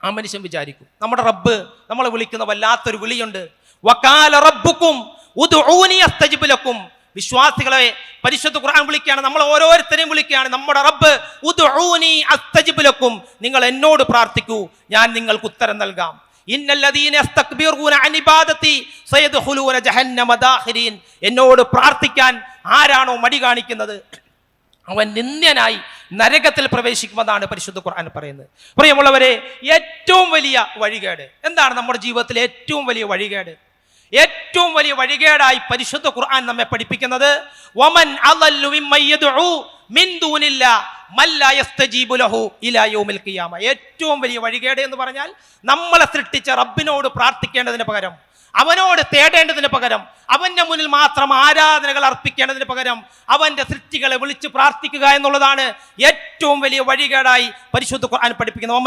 ആ മനുഷ്യൻ വിചാരിക്കും. നമ്മുടെ റബ്ബ് നമ്മളെ വിളിക്കുന്ന വല്ലാത്തൊരു വിളിയുണ്ട്. വക്കാല റബ്ബുക്കും ഉദ്ഊനി ലക്കും. വിശ്വാസികളെ പരിശുദ്ധ ഖുർആൻ വിളിക്കുകയാണ്. നമ്മൾ ഓരോരുത്തരെയും വിളിക്കുകയാണ്. നമ്മുടെ റബ്ബ് ഉദ്ഊനി അസ്തജിബ് ലക്കും. നിങ്ങൾ എന്നോട് പ്രാർത്ഥിക്കൂ. ഞാൻ നിങ്ങൾക്ക് ഉത്തരം നൽകാം. എന്നോട് പ്രാർത്ഥിക്കാൻ ആരാണോ മടി കാണിക്കുന്നത്? അവൻ നിന്ദ്യനായി നരകത്തിൽ പ്രവേശിക്കുമെന്നാണ് പരിശുദ്ധ ഖുർആൻ പറയുന്നത്. പ്രിയമുള്ളവരെ ഏറ്റവും വലിയ വഴികേട്. എന്താണ് നമ്മുടെ ജീവിതത്തിലെ ഏറ്റവും വലിയ വഴികേട്? ഏറ്റവും വലിയ വഴികേടായി പരിശുദ്ധ ഖുർആൻ നമ്മെ പഠിപ്പിക്കുന്നത് വമൻ അളല്ലു മിമ്മൻ മിൻ ദൂനില്ല മല്ലാ യസ്തജീബു ലഹു ഇലാ യൗമിൽ ഖിയാമ. ഏറ്റവും വലിയ വഴികേട് എന്ന് പറഞ്ഞാൽ നമ്മളെ സൃഷ്ടിച്ച റബ്ബിനോട് പ്രാർത്ഥിക്കേണ്ടതിന് പകരം അവനോട് തേടേണ്ടതിന് പകരം അവന്റെ മുന്നിൽ മാത്രം ആരാധനകൾ അർപ്പിക്കേണ്ടതിന് പകരം അവന്റെ സൃഷ്ടികളെ വിളിച്ച് പ്രാർത്ഥിക്കുക എന്നുള്ളതാണ് ഏറ്റവും വലിയ വഴികേടായി പരിശുദ്ധ ഖുർആൻ പഠിപ്പിക്കുന്നത്.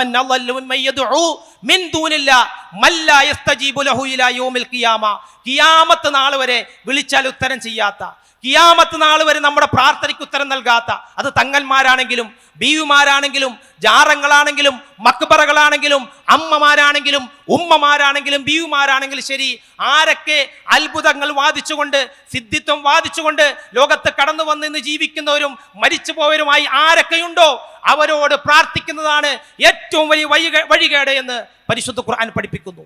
കിയാമത്ത് നാൾ വരെ വിളിച്ചാൽ ഉത്തരം ചെയ്യാത്ത കിയാമത്ത് നാൾ വരെ നമ്മുടെ പ്രാർത്ഥനയ്ക്ക് ഉത്തരം നൽകാത്ത അത് തങ്ങന്മാരാണെങ്കിലും ബീവിമാരാണെങ്കിലും ജാറങ്ങളാണെങ്കിലും മക്ബറകളാണെങ്കിലും അമ്മമാരാണെങ്കിലും ഉമ്മമാരാണെങ്കിലും ബീവിമാരാണെങ്കിലും ശരി ആരൊക്കെ അത്ഭുതങ്ങൾ വാദിച്ചുകൊണ്ട് സിദ്ധിത്വം വാദിച്ചുകൊണ്ട് ലോകത്ത് കടന്നു വന്ന് ഇന്ന് ജീവിക്കുന്നവരും മരിച്ചു പോയവരുമായി ആരൊക്കെയുണ്ടോ അവരോട് പ്രാർത്ഥിക്കുന്നതാണ് ഏറ്റവും വലിയ വഴികേ- വഴികേട് എന്ന് പരിശുദ്ധ ഖുർആൻ പഠിപ്പിക്കുന്നു.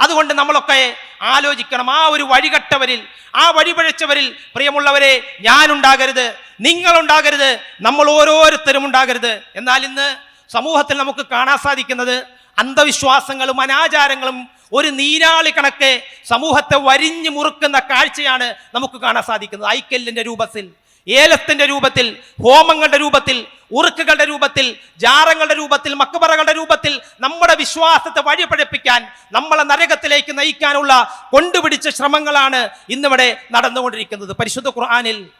അതുകൊണ്ട് നമ്മളൊക്കെ ആലോചിക്കണം. ആ ഒരു വഴികട്ടവരിൽ ആ വഴിപഴച്ചവരിൽ പ്രിയമുള്ളവരെ ഞാനുണ്ടാകരുത് നിങ്ങളുണ്ടാകരുത് നമ്മൾ ഓരോരുത്തരും ഉണ്ടാകരുത്. എന്നാൽ ഇന്ന് സമൂഹത്തിൽ നമുക്ക് കാണാൻ സാധിക്കുന്നത് അന്ധവിശ്വാസങ്ങളും അനാചാരങ്ങളും ഒരു നീരാളി കണക്ക് സമൂഹത്തെ വരിഞ്ഞു മുറുക്കുന്ന കാഴ്ചയാണ് നമുക്ക് കാണാൻ സാധിക്കുന്നത്. ഐക്കല്ലിന്റെ രൂപത്തിൽ ഏലത്തിന്റെ രൂപത്തിൽ ഹോമങ്ങളുടെ രൂപത്തിൽ ഉറുക്കുകളുടെ രൂപത്തിൽ ജാറങ്ങളുടെ രൂപത്തിൽ മക്കുപറകളുടെ രൂപത്തിൽ നമ്മുടെ വിശ്വാസത്തെ വഴിപഴപ്പിക്കാൻ നമ്മളെ നരകത്തിലേക്ക് നയിക്കാനുള്ള കൊണ്ടുപിടിച്ച ശ്രമങ്ങളാണ് ഇന്നിവിടെ നടന്നുകൊണ്ടിരിക്കുന്നത്. പരിശുദ്ധ ഖുർആാനിൽ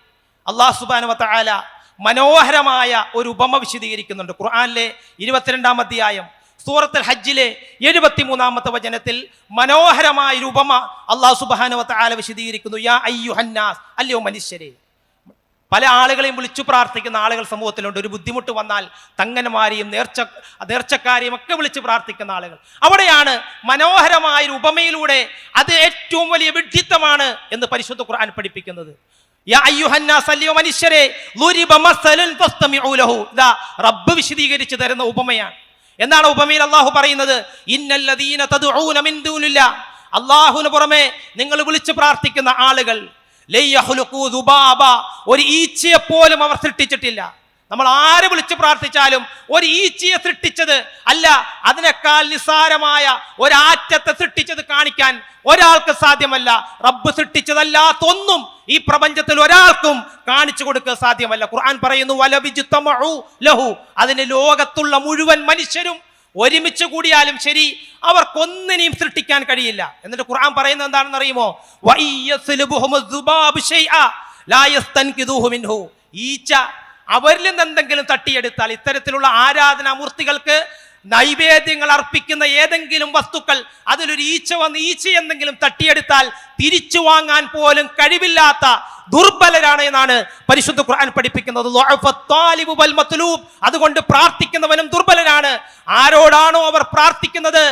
അള്ളാഹു സുബാന ആല മനോഹരമായ ഒരു ഉപമ വിശദീകരിക്കുന്നുണ്ട്. ഖുർആാനിലെ ഇരുപത്തിരണ്ടാം അധ്യായം സൂറത്തുൽ ഹജ്ജിലെ എഴുപത്തിമൂന്നാമത്തെ വചനത്തിൽ മനോഹരമായ ഒരു ഉപമ അള്ളാഹു സുബാനുവത്ത ആല വിശദീകരിക്കുന്നു. യാ അയ്യുഹന്നാസ് അല്ലയോ മനുഷ്യരെ പല ആളുകളെയും വിളിച്ചു പ്രാർത്ഥിക്കുന്ന ആളുകൾ സമൂഹത്തിലുണ്ട്. ഒരു ബുദ്ധിമുട്ട് വന്നാൽ തങ്ങന്മാരെയും നേർച്ച നേർച്ചക്കാരെയും ഒക്കെ വിളിച്ചു പ്രാർത്ഥിക്കുന്ന ആളുകൾ. അവിടെയാണ് മനോഹരമായ ഒരു ഉപമയിലൂടെ അത് ഏറ്റവും വലിയ വിഡ്ഢിത്തമാണ് എന്ന് പരിശുദ്ധ ഖുർആൻ പഠിപ്പിക്കുന്നത്. മനുഷ്യരെ റബ്ബ് വിശദീകരിച്ചു തരുന്ന ഉപമയാണ്. എന്താണ് ഉപമയിൽ അള്ളാഹു പറയുന്നത്? ഇന്നല്ലദീന തദ്ഊന മിൻ ദൂനില്ല. അള്ളാഹുവിന് പുറമെ നിങ്ങൾ വിളിച്ചു പ്രാർത്ഥിക്കുന്ന ആളുകൾ. ഒരു ഈച്ചയെ പോലും അവർ സൃഷ്ടിച്ചിട്ടില്ല. നമ്മൾ ആര് വിളിച്ച് പ്രാർത്ഥിച്ചാലും ഒരു ഈച്ചയെ സൃഷ്ടിച്ചത് അല്ല അതിനേക്കാൾ നിസ്സാരമായ ഒരാറ്റത്തെ സൃഷ്ടിച്ചത് കാണിക്കാൻ ഒരാൾക്ക് സാധ്യമല്ല. റബ്ബ് സൃഷ്ടിച്ചതല്ലാത്തൊന്നും ഈ പ്രപഞ്ചത്തിൽ ഒരാൾക്കും കാണിച്ചു കൊടുക്കുക സാധ്യമല്ല. ഖുർആൻ പറയുന്നു വലവിജുത്തമഉ ലഹു. അതിന് ലോകത്തുള്ള മുഴുവൻ മനുഷ്യരും ഒരുമിച്ച് കൂടിയാലും ശരി അവർക്കൊന്നിനെയും സൃഷ്ടിക്കാൻ കഴിയില്ല എന്നിട്ട് ഖുർആൻ പറയുന്നത് എന്താണെന്ന് അറിയുമോ. ഈച്ച അവരിൽ നിന്ന് എന്തെങ്കിലും തട്ടിയെടുത്താൽ ഇത്തരത്തിലുള്ള ആരാധനാമൂർത്തികൾക്ക് നൈവേദ്യങ്ങൾ അർപ്പിക്കുന്ന ഏതെങ്കിലും വസ്തുക്കൾ അതിലൊരു ഈച്ച വന്ന് ഈച്ച എന്തെങ്കിലും തട്ടിയെടുത്താൽ തിരിച്ചു വാങ്ങാൻ പോലും കഴിവില്ലാത്ത ദുർബലരാണ് എന്നാണ് പരിശുദ്ധ ഖുർആൻ പഠിപ്പിക്കുന്നത്. അതുകൊണ്ട് പ്രാർത്ഥിക്കുന്നവനും ദുർബലനാണ് ആരോടാണോ അവർ പ്രാർത്ഥിക്കുന്നത്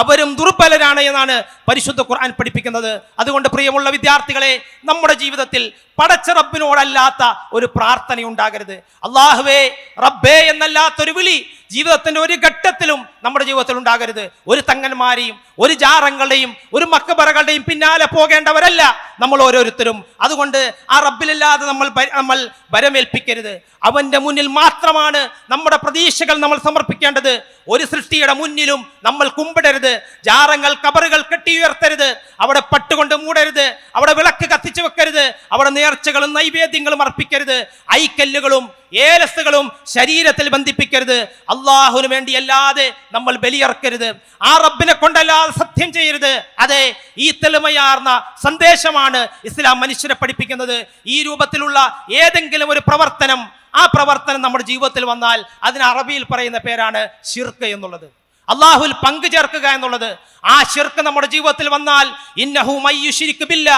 അവരും ദുർബലരാണ് എന്നാണ് പരിശുദ്ധ ഖുർആൻ പഠിപ്പിക്കുന്നത്. അതുകൊണ്ട് പ്രിയമുള്ള വിദ്യാർത്ഥികളെ നമ്മുടെ ജീവിതത്തിൽ പടച്ച റബ്ബിനോടല്ലാത്ത ഒരു പ്രാർത്ഥന ഉണ്ടാകരുത് അള്ളാഹുവേ റബ്ബേ എന്നല്ലാത്തൊരു വിളി ജീവിതത്തിന്റെ ഒരു ഘട്ടത്തിലും നമ്മുടെ ജീവിതത്തിൽ ഉണ്ടാകരുത്. ഒരു തങ്ങന്മാരെയും ഒരു ജാറങ്ങളുടെയും ഒരു മക്കബറകളുടെയും പിന്നാലെ പോകേണ്ടവരല്ല നമ്മൾ ഓരോരുത്തരും. അതുകൊണ്ട് ആ റബ്ബിലല്ലാതെ നമ്മൾ നമ്മൾ വരമേൽപ്പിക്കരുത് അവന്റെ മുന്നിൽ മാത്രമാണ് നമ്മുടെ പ്രതീക്ഷകൾ നമ്മൾ സമർപ്പിക്കേണ്ടത്. ഒരു സൃഷ്ടിയുടെ മുന്നിലും നമ്മൾ കുമ്പിടരുത്. ജാറങ്ങൾ കബറുകൾ കെട്ടി ഉയർത്തരുത്. അവിടെ പട്ടുകൊണ്ട് മൂടരുത്. അവിടെ വിളക്ക് കത്തിച്ചു വെക്കരുത്. അവിടെ നേർച്ചകളും നൈവേദ്യങ്ങളും അർപ്പിക്കരുത്. ഐക്കല്ലുകളും ഏലസുകളും ശരീരത്തിൽ ബന്ധിപ്പിക്കരുത്. അള്ളാഹുവിന് വേണ്ടി അല്ലാതെ നമ്മൾ ബലിയർക്കരുത്. ആ റബ്ബിനെ കൊണ്ടല്ലാതെ സത്യം ചെയ്യരുത്. അതെ ഈ തെളിമയാർന്ന സന്ദേശമാണ് ഇസ്ലാം മനുഷ്യരെ പഠിപ്പിക്കുന്നത്. ഈ രൂപത്തിലുള്ള ഏതെങ്കിലും ഒരു പ്രവർത്തനം ആ പ്രവർത്തനം നമ്മുടെ ജീവിതത്തിൽ വന്നാൽ അതിന് അറബിയിൽ പറയുന്ന പേരാണ് ഷിർക്ക് എന്നുള്ളത്. അള്ളാഹുൽ പങ്കു ചേർക്കുക എന്നുള്ളത്. ആ ഷിർക്ക് നമ്മുടെ ജീവിതത്തിൽ വന്നാൽ ഇന്നഹു മയ്യുഷിരിക്ക് ബില്ല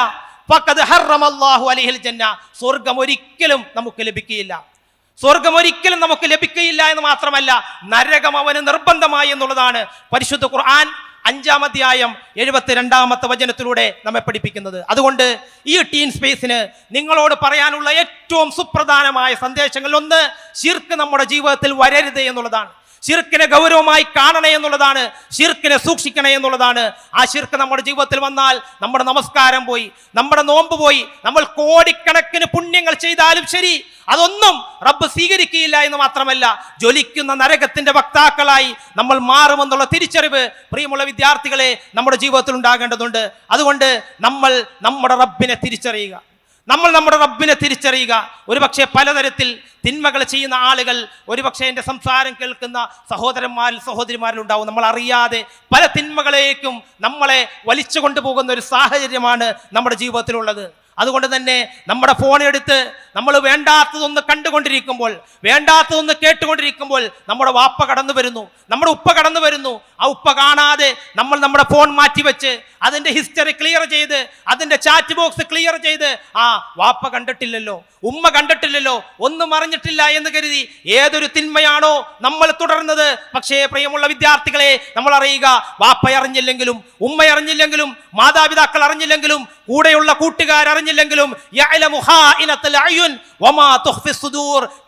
ഫഖദ് ഹറമല്ലാഹു അലൈഹിൽ ജന്ന സ്വർഗം ഒരിക്കലും നമുക്ക് ലഭിക്കുകയില്ല. സ്വർഗം ഒരിക്കലും നമുക്ക് ലഭിക്കുകയില്ല എന്ന് മാത്രമല്ല നരകം അവന് നിർബന്ധമായി എന്നുള്ളതാണ് പരിശുദ്ധ ഖുർആൻ അഞ്ചാം അധ്യായം എഴുപത്തിരണ്ടാമത്തെ വചനത്തിലൂടെ നമ്മെ പഠിപ്പിക്കുന്നത്. അതുകൊണ്ട് ഈ ടീൻ സ്പേസിന് നിങ്ങളോട് പറയാനുള്ള ഏറ്റവും സുപ്രധാനമായ സന്ദേശങ്ങളിൽ ഒന്ന് ശിർക്ക് നമ്മുടെ ജീവിതത്തിൽ വരരുത് എന്നുള്ളതാണ്. ഷിർക്കിനെ ഗൗരവമായി കാണണേ എന്നുള്ളതാണ് ഷിർക്കിനെ സൂക്ഷിക്കണേ എന്നുള്ളതാണ്. ആ ശിർക്ക് നമ്മുടെ ജീവിതത്തിൽ വന്നാൽ നമ്മുടെ നമസ്കാരം പോയി നമ്മുടെ നോമ്പ് പോയി നമ്മൾ കോടിക്കണക്കിന് പുണ്യങ്ങൾ ചെയ്താലും ശരി. അതൊന്നും റബ്ബ് സ്വീകരിക്കുകയില്ല എന്ന് മാത്രമല്ല ജ്വലിക്കുന്ന നരകത്തിന്റെ വക്താക്കളായി നമ്മൾ മാറുമെന്നുള്ള തിരിച്ചറിവ് പ്രിയമുള്ള വിദ്യാർത്ഥികളെ നമ്മുടെ ജീവിതത്തിൽ ഉണ്ടാകേണ്ടതുണ്ട്. അതുകൊണ്ട് നമ്മൾ നമ്മുടെ റബ്ബിനെ തിരിച്ചറിയുക. നമ്മൾ നമ്മുടെ റബ്ബിനെ തിരിച്ചറിയുക. ഒരുപക്ഷെ പലതരത്തിൽ തിന്മകൾ ചെയ്യുന്ന ആളുകൾ ഒരുപക്ഷെ എന്റെ സംസാരം കേൾക്കുന്ന സഹോദരന്മാരിൽ സഹോദരിമാരിൽ ഉണ്ടാവും. നമ്മൾ അറിയാതെ പല തിന്മകളേക്കും നമ്മളെ വലിച്ചു കൊണ്ടുപോകുന്ന ഒരു സാഹചര്യമാണ് നമ്മുടെ ജീവിതത്തിലുള്ളത്. അതുകൊണ്ട് തന്നെ നമ്മുടെ ഫോൺ എടുത്ത് നമ്മൾ വേണ്ടാത്തതൊന്ന് കണ്ടുകൊണ്ടിരിക്കുമ്പോൾ വേണ്ടാത്തതൊന്ന് കേട്ടുകൊണ്ടിരിക്കുമ്പോൾ നമ്മുടെ വാപ്പ കടന്നു വരുന്നു നമ്മുടെ ഉപ്പ കടന്നു വരുന്നു. ആ ഉപ്പ കാണാതെ നമ്മൾ നമ്മുടെ ഫോൺ മാറ്റിവെച്ച് അതിന്റെ ഹിസ്റ്ററി ക്ലിയർ ചെയ്ത് അതിന്റെ ചാറ്റ് ബോക്സ് ക്ലിയർ ചെയ്ത് ആ വാപ്പ കണ്ടിട്ടില്ലല്ലോ ഉമ്മ കണ്ടിട്ടില്ലല്ലോ ഒന്നും അറിഞ്ഞിട്ടില്ല എന്ന് കരുതി ഏതൊരു തിന്മയാണോ നമ്മൾ തുടർന്നത്. പക്ഷേ പ്രിയമുള്ള വിദ്യാർത്ഥികളെ നമ്മൾ അറിയുക വാപ്പ അറിഞ്ഞില്ലെങ്കിലും ഉമ്മ അറിഞ്ഞില്ലെങ്കിലും മാതാപിതാക്കൾ അറിഞ്ഞില്ലെങ്കിലും കൂടെയുള്ള തുഖ്ഫി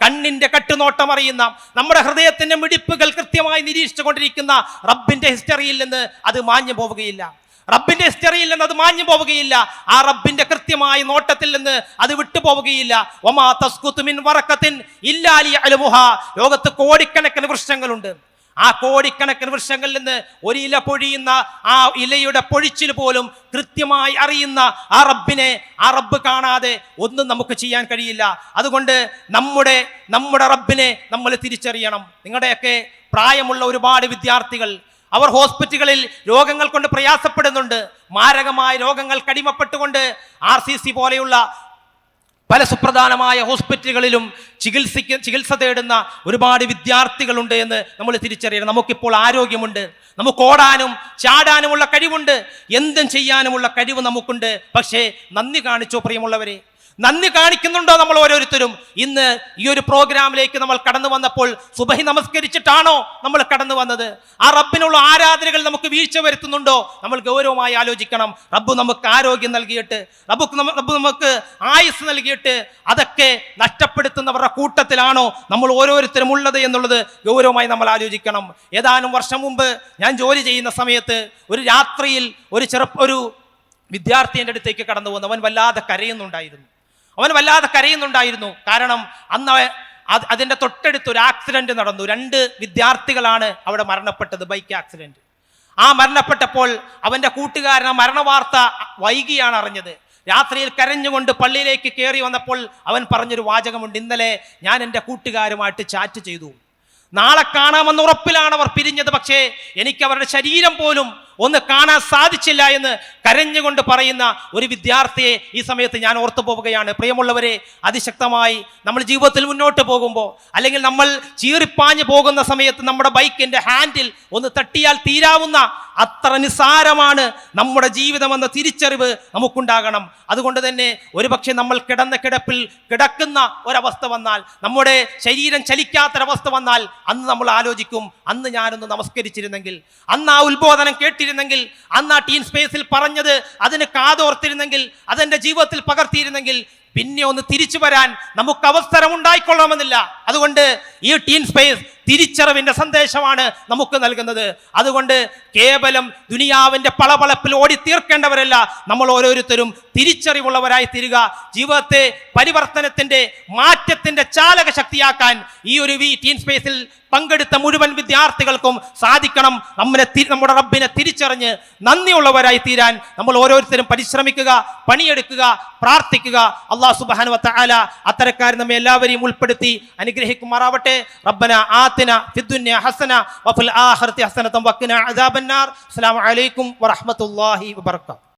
കണ്ണിന്റെ കട്ടുനോട്ടം അറിയുന്ന നമ്മുടെ ഹൃദയത്തിന്റെ മിടിപ്പുകൾ കൃത്യമായി നിരീക്ഷിച്ചുകൊണ്ടിരിക്കുന്ന റബ്ബിന്റെ ഹിസ്റ്ററിയിൽ നിന്ന് അത് മാഞ്ഞു പോവുകയില്ല. റബ്ബിന്റെ ഹിസ്റ്ററിയിൽ നിന്ന് അത് മാഞ്ഞു പോവുകയില്ല. ആ റബ്ബിന്റെ കൃത്യമായ നോട്ടത്തിൽ നിന്ന് അത് വിട്ടുപോവുകയില്ല ഒമാ തസ്കുത്തുമിൻ വറക്കത്തിൻ ഇല്ലാലി അലുമുഹ ലോകത്ത് കോടിക്കണക്കിന് വൃക്ഷങ്ങളുണ്ട്. ആ കോടിക്കണക്കിന് വൃക്ഷങ്ങളിൽ നിന്ന് ഒരു ഇല പൊഴിയുന്ന ആ ഇലയുടെ പൊഴിച്ചിൽ പോലും കൃത്യമായി അറിയുന്ന ആ റബ്ബിനെ ആ റബ്ബ് കാണാതെ ഒന്നും നമുക്ക് ചെയ്യാൻ കഴിയില്ല. അതുകൊണ്ട് നമ്മുടെ നമ്മുടെ റബ്ബിനെ നമ്മൾ തിരിച്ചറിയണം. നിങ്ങളുടെയൊക്കെ പ്രായമുള്ള ഒരുപാട് വിദ്യാർത്ഥികൾ അവർ ഹോസ്പിറ്റലുകളിൽ രോഗങ്ങൾ കൊണ്ട് പ്രയാസപ്പെടുന്നുണ്ട്. മാരകമായ രോഗങ്ങൾ കടിമപ്പെട്ടുകൊണ്ട് ആർ സി സി പോലെയുള്ള പല സുപ്രധാനമായ ഹോസ്പിറ്റലുകളിലും ചികിത്സിക്ക് ചികിത്സ തേടുന്ന ഒരുപാട് വിദ്യാർത്ഥികളുണ്ട് എന്ന് നമ്മൾ തിരിച്ചറിയണം. നമുക്കിപ്പോൾ ആരോഗ്യമുണ്ട്. നമുക്ക് ഓടാനും ചാടാനുമുള്ള കഴിവുണ്ട്. എന്തും ചെയ്യാനുമുള്ള കഴിവ് നമുക്കുണ്ട്. പക്ഷേ നന്ദി കാണിച്ചോ പ്രിയമുള്ളവരെ? നന്ദി കാണിക്കുന്നുണ്ടോ നമ്മൾ ഓരോരുത്തരും? ഇന്ന് ഈ ഒരു പ്രോഗ്രാമിലേക്ക് നമ്മൾ കടന്നു വന്നപ്പോൾ സുബഹി നമസ്കരിച്ചിട്ടാണോ നമ്മൾ കടന്നു വന്നത്? ആ റബ്ബിനുള്ള ആരാധനകൾ നമുക്ക് വീഴ്ച വരുത്തുന്നുണ്ടോ? നമ്മൾ ഗൗരവമായി ആലോചിക്കണം. റബ്ബ് നമുക്ക് ആരോഗ്യം നൽകിയിട്ട് റബ്ബ് റബ്ബു നമുക്ക് ആയുസ് നൽകിയിട്ട് അതൊക്കെ നഷ്ടപ്പെടുത്തുന്നവരുടെ കൂട്ടത്തിലാണോ നമ്മൾ ഓരോരുത്തരും ഉള്ളത് എന്നുള്ളത് ഗൗരവമായി നമ്മൾ ആലോചിക്കണം. ഏതാനും വർഷം മുമ്പ് ഞാൻ ജോലി ചെയ്യുന്ന സമയത്ത് ഒരു രാത്രിയിൽ ഒരു ചെറുപ്പ ഒരു വിദ്യാർത്ഥി എന്റെ അടുത്തേക്ക് കടന്നു വന്നു അവൻ വല്ലാതെ കരയുന്നുണ്ടായിരുന്നു. അവൻ വല്ലാതെ കരയുന്നുണ്ടായിരുന്നു. കാരണം അന്ന് അതിന്റെ തൊട്ടടുത്ത് ഒരു ആക്സിഡന്റ് നടന്നു. രണ്ട് വിദ്യാർത്ഥികളാണ് അവിടെ മരണപ്പെട്ടത്. ബൈക്ക് ആക്സിഡന്റ് ആ മരണപ്പെട്ടപ്പോൾ അവന്റെ കൂട്ടുകാരൻ ആ മരണവാർത്ത വൈകിയാണ് അറിഞ്ഞത്. രാത്രിയിൽ കരഞ്ഞുകൊണ്ട് പള്ളിയിലേക്ക് കയറി വന്നപ്പോൾ അവൻ പറഞ്ഞൊരു വാചകമുണ്ട്. ഇന്നലെ ഞാൻ എന്റെ കൂട്ടുകാരുമായിട്ട് ചാറ്റ് ചെയ്തു. നാളെ കാണാമെന്ന് ഉറപ്പിലാണ് അവർ പിരിഞ്ഞത്. പക്ഷേ എനിക്ക് അവരുടെ ശരീരം പോലും ഒന്ന് കാണാൻ സാധിച്ചില്ല എന്ന് കരഞ്ഞുകൊണ്ട് പറയുന്ന ഒരു വിദ്യാർത്ഥിയെ ഈ സമയത്ത് ഞാൻ ഓർത്തു പോവുകയാണ്. പ്രിയമുള്ളവരെ അതിശക്തമായി നമ്മൾ ജീവിതത്തിൽ മുന്നോട്ട് പോകുമ്പോൾ അല്ലെങ്കിൽ നമ്മൾ ചീറിപ്പാഞ്ഞു പോകുന്ന സമയത്ത് നമ്മുടെ ബൈക്കിന്റെ ഹാൻഡിൽ ഒന്ന് തട്ടിയാൽ തീരാവുന്ന അത്ര നിസ്സാരമാണ് നമ്മുടെ ജീവിതമെന്ന തിരിച്ചറിവ് നമുക്കുണ്ടാകണം. അതുകൊണ്ട് തന്നെ ഒരുപക്ഷെ നമ്മൾ കിടന്ന കിടപ്പിൽ കിടക്കുന്ന ഒരവസ്ഥ വന്നാൽ നമ്മുടെ ശരീരം ചലിക്കാത്തൊരവസ്ഥ വന്നാൽ അന്ന് നമ്മൾ ആലോചിക്കും അന്ന് ഞാനൊന്ന് നമസ്കരിച്ചിരുന്നെങ്കിൽ അന്ന് ആ ഉത്ബോധനം കേട്ടിരുന്നെങ്കിൽ അന്ന് ആ ടീം സ്പേസിൽ പറഞ്ഞത് അതിന് കാതോർത്തിരുന്നെങ്കിൽ അതെന്റെ ജീവിതത്തിൽ പകർത്തിയിരുന്നെങ്കിൽ പിന്നെ ഒന്ന് തിരിച്ചു വരാൻ നമുക്ക് അവസരം ഉണ്ടായിക്കൊള്ളണമെന്നില്ല. അതുകൊണ്ട് ഈ ടീം സ്പേസ് തിരിച്ചറിവിന്റെ സന്ദേശമാണ് നമുക്ക് നൽകുന്നത്. അതുകൊണ്ട് കേവലം ദുനിയാവിന്റെ പളപളപ്പിൽ ഓടി തീർക്കേണ്ടവരല്ല. നമ്മൾ ഓരോരുത്തരും തിരിച്ചറിവുള്ളവരായി തീരുക. ജീവിതത്തെ പരിവർത്തനത്തിന്റെ മാറ്റത്തിന്റെ ചാലക ശക്തിയാക്കാൻ ഈ ഒരു വി ടീൻ സ്പേസിൽ പങ്കെടുത്ത മുഴുവൻ വിദ്യാർത്ഥികൾക്കും സാധിക്കണം. നമ്മുടെ നമ്മുടെ റബ്ബിനെ തിരിച്ചറിഞ്ഞ് നന്ദിയുള്ളവരായി തീരാൻ നമ്മൾ ഓരോരുത്തരും പരിശ്രമിക്കുക പണിയെടുക്കുക പ്രാർത്ഥിക്കുക. അള്ളാഹു സുബാനുവല വ തആല അത്തരക്കാർ നമ്മെ എല്ലാവരെയും ഉൾപ്പെടുത്തി അനുഗ്രഹിക്കുമാറാവട്ടെ. റബ്ബന ആതിന ഫിദ്ദുന്യ ഹസന വഫിൽ ആഖിറതി ഹസനതം വഖിന അദാബന്നാർ. അസ്സലാമു അലൈക്കും വറഹ്മത്തുള്ളാഹി വബറകാതുഹു